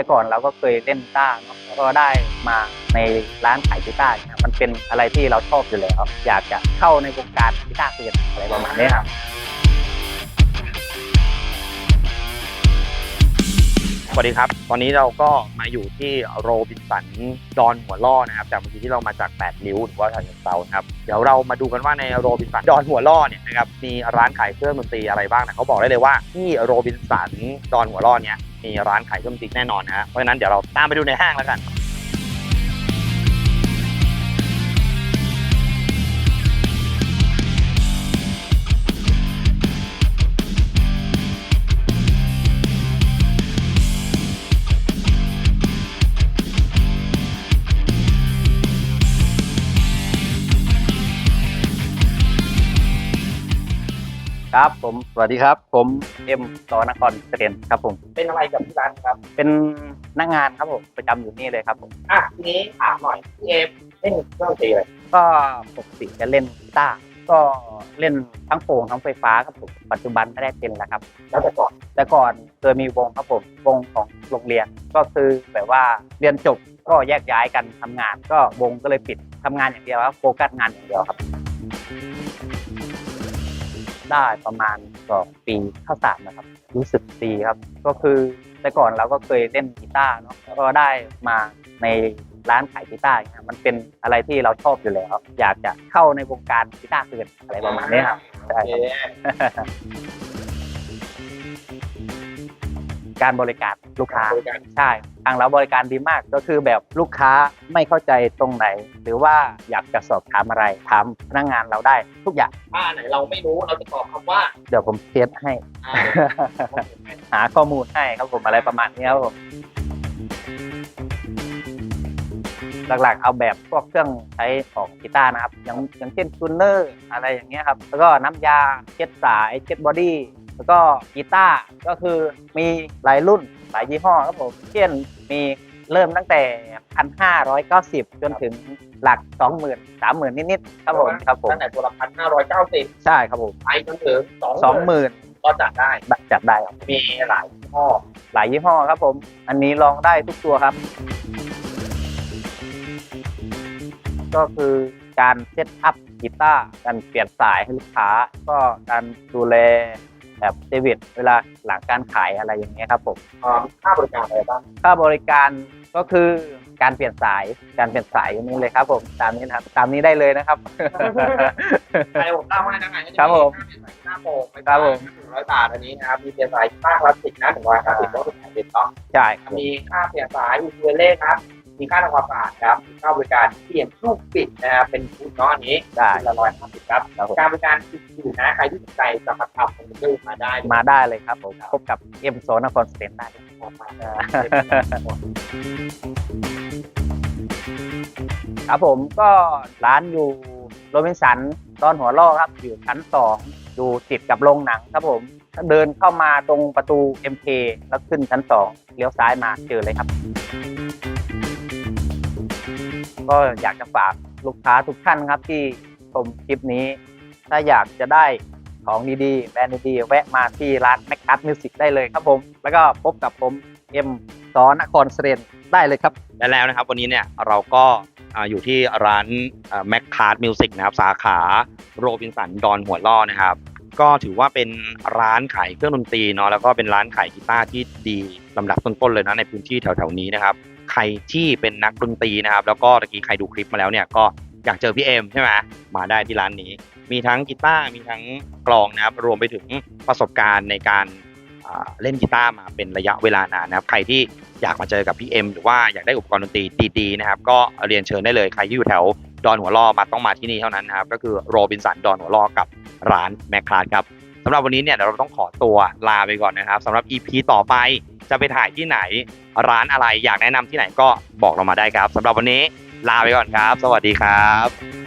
แต่ก่อนเราก็เคยเล่นกีตาร์เนาะก็ได้มาในร้านขายกีตาร์เนี่ยมันเป็นอะไรที่เราชอบอยู่แล้วอยากจะเข้าในวงการกีตาร์เรียนอะไรประมาณนี้ครับ สวัสดีครับ ตอนนี้เราก็มาอยู่ที่โรบินสันดอนหัวล่อนะครับ จากเมื่อกี้ที่เรามาจาก8นิ้วหรือว่าทางเซานะครับ เดี๋ยวเรามาดูกันว่าในโรบินสันดอนหัวล่อเนี่ยนะครับ มีร้านขายเครื่องดนตรีอะไรบ้างนะเขาบอกได้เลยว่าที่โรบินสันดอนหัวล่อเนี่ยมีร้านขายเครื่องดนตรีแน่นอนนะฮะ เพราะฉะนั้นเดี๋ยวเราตามไปดูในห้างแล้วกัน ครับผมสวัสดีครับ ผมเอ็มตอนครเสถียรครับผมเป็นอะไรกับที่ร้านครับ เป็นพนักงานครับผมประจำอยู่นี่เลยครับผมอะทีนี้ถามหน่อยพี่เอฟเล่นเครื่องดนตรีอะไรก็ปกติจะเล่นกีตาร์ก็เล่นทั้งโปร่งทั้งไฟฟ้าครับผมปัจจุบันไม่ได้เป็นแล้วครับ แล้วแต่ก่อนแต่ก่อนเคยมีวงครับผมวงของโรงเรียนก็คือแบบว่าเรียนจบก็แยกย้ายกันทำงาน ก็วงก็เลยปิดทำงานอย่างเดียวครับโฟกัสงานอย่างเดียวครับ ได้ประมาณสองปีเข้าสามนะครับ รู้สึกดีครับ ก็คือแต่ก่อนเราก็เคยเล่นกีตาร์เนาะก็ได้มาในร้านขายกีตาร์อย่างเงี้ยมันเป็นอะไรที่เราชอบอยู่แล้ว อยากจะเข้าในวงการกีตาร์เกินอะไรประมาณนี้ครับใช่ครับ การบริการลูกค้าบริการ ใช่ทางเราบริการดีมากก็คือแบบลูกค้าไม่เข้าใจตรงไหน หรือว่าอยากจะสอบถามอะไรถามพนักงานเราได้ทุกอย่างถ้าอันไหนเราไม่รู้เราจะตอบคำว่าเดี๋ยวผมเทสให้ อ่า หาข้อมูลให้ครับผมอะไรประมาณนี้ครับผมหลักๆ เอาแบบพวกเครื่องใช้ของกีตาร์นะครับอย่างอย่างเช่นทูนเนอร์อะไรอย่างเงี้ยครับ แล้วก็น้ำยาเช็ดสายเช็ดบอดี้ แล้วก็กีตาร์ก็คือมีหลายรุ่นหลายยี่ห้อครับผม เช่นมีเริ่มตั้งแต่ 1,590 จนถึงหลัก 20,000 30,000 นิดๆครับผมครับผมตั้งแต่ตัวละพันห้าร้อยเก้าสิบใช่ครับผมไปจนถึงสอง20,000ก็จัดได้จัดได้ครับมีหลายยี่ห้อหลายยี่ห้อครับผม อันนี้ลองได้ทุกตัวครับ ก็คือการเซตอัพกีตาร์การเปลี่ยนสายให้ลูกค้า ก็การดูแล แบบเซอร์วิสเวลาหลังการขายอะไรอย่างเงี้ยครับผมเอ่อค่าบริการอะไรบ้างค่าบริการก็คือการเปลี่ยนสายการเปลี่ยนสายอย่างนี้เลยครับผมตามนี้นะครับตามนี้ได้เลยนะครับ ใครผมเล่าให้นะไงก็จะครับผมหน้าโป่งไปครับผมหนึ่งร้อยบาทอันนี้นะครับมีเปลี่ยนสายค่าคลาสสิกนะหนึ่งร้อยห้าสิบก็เป็นแผ่นดินต้องใช่ครับมีค่าเปลี่ยนสายอุคูเลเล่ครับ มีค่าทำความสะอาดครับมีค่าบริการเปลี่ยนลูกปิดนะครับเป็นชุดเนาะอันนี้ได้ละร้อยห้าสิบครับ ครับผม การบริการอื่นๆนะใครที่สนใจจะมาทำผมก็มาได้เลย มาได้เลยครับผมพบกับเอ็มโซนครสเตนได้เลยมาครับผมก็ร้านอยู่โรบินสันตอนหัวล่อครับ อยู่ชั้นสองอยู่ติดกับโรงหนังครับผมถ้าเดินเข้ามาตรงประตู MK แล้วขึ้นชั้นสองเลี้ยวซ้ายมาเจอเลยครับ ก็อยากจะฝากลูกค้าทุกท่านครับที่ชมคลิปนี้ ถ้าอยากจะได้ของดีๆแบรนด์ดีๆแวะมาที่ร้านแมคคัสมิวสิกได้เลยครับผม แล้วก็พบกับผมเอ็มสอนนครเสรนได้เลยครับ และแล้วนะครับ วันนี้เนี่ยเราก็อ่าอยู่ที่ร้านแมคคาร์ดมิวสิกนะครับ สาขาโรบินสันดอนหัวล่อนะครับ ก็ถือว่าเป็นร้านขายเครื่องดนตรีเนาะแล้วก็เป็นร้านขายกีตาร์ที่ดีลำดับต้นๆเลยนะในพื้นที่แถวๆนี้นะครับ ใครที่เป็นนักดนตรีนะครับ แล้วก็ตะกี้ใครดูคลิปมาแล้วเนี่ยก็อยากเจอพี่เอ็มใช่ไหมมาได้ที่ร้านนี้ มีทั้งกีตาร์มีทั้งกลองนะครับรวมไปถึงประสบการณ์ในการเล่นกีตาร์มาเป็นระยะเวลานานนะครับ ใครที่อยากมาเจอกับพี่เอ็มหรือว่าอยากได้อุปกรณ์ดนตรีดีๆนะครับ ก็เรียนเชิญได้เลยใครที่อยู่แถวดอนหัวล่อมาต้องมาที่นี่เท่านั้นนะครับ ก็คือโรบินสันดอนหัวล่อกับร้านแมคคลาสครับสำหรับวันนี้เนี่ยเดี๋ยวเราต้องขอตัวลาไปก่อนนะครับสำหรับ EP ต่อไป จะไปถ่ายที่ไหนร้านอะไรอยากแนะนำที่ไหนก็บอกเรามาได้ครับสำหรับวันนี้ลาไปก่อนครับ สวัสดีครับ